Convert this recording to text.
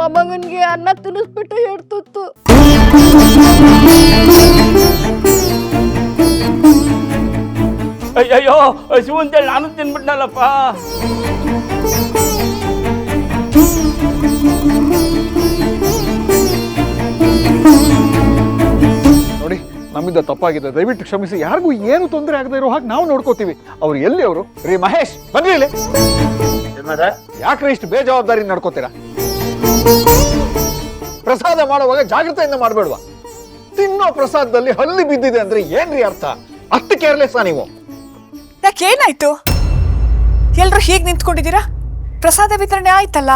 ಮೊಮ್ಮಗನ್ಗೆ ಅನ್ನ ತಿನ್ನಿಸ್ಬಿಟ್ಟು ಹೇಳ್ತಿತ್ತು. ಅಯ್ಯಯ್ಯೋ ಹಸಿವು ಅಂತೇಳಿ ನಾನು ತಿನ್ಬಿಟ್ನಲ್ಲಪ್ಪ. ನೋಡಿ ನಮ್ಮಿಂದ ತಪ್ಪಾಗಿದೆ. ದಯವಿಟ್ಟು ಕ್ಷಮಿಸಿ. ಯಾರಿಗೂ ಏನು ತೊಂದರೆ ಆಗದೆ ಇರೋ ಹಾಗೆ ನಾವು ನೋಡ್ಕೋತೀವಿ. ಅವ್ರು ಎಲ್ಲಿ ಅವರು? ರೀ ಮಹೇಶ್ ಬನ್ನಿ ಇಲ್ಲಿ. ಯಾಕ್ರಿ ಇಷ್ಟು ಬೇಜವಾಬ್ದಾರಿ ನಡ್ಕೋತೀರಾ? ಪ್ರಸಾದ ಮಾಡುವಾಗ ಜಾಗ್ರತೆಯಿಂದ ಮಾಡಬೇಡ್ವಾ? ತಿನ್ನೋ ಪ್ರಸಾದದಲ್ಲಿ ಹಲ್ಲಿ ಬಿದ್ದಿದೆ ಅಂದ್ರೆ ಏನ್ರಿ ಅರ್ಥ? ಅಷ್ಟು ಕೇರ್ಲೆಸ್ ನೀವು. ಯಾಕೇನಾಯ್ತು ಎಲ್ರು ಹೀಗೆ ನಿಂತ್ಕೊಂಡಿದ್ದೀರಾ? ಪ್ರಸಾದ ವಿತರಣೆ ಆಯ್ತಲ್ಲ?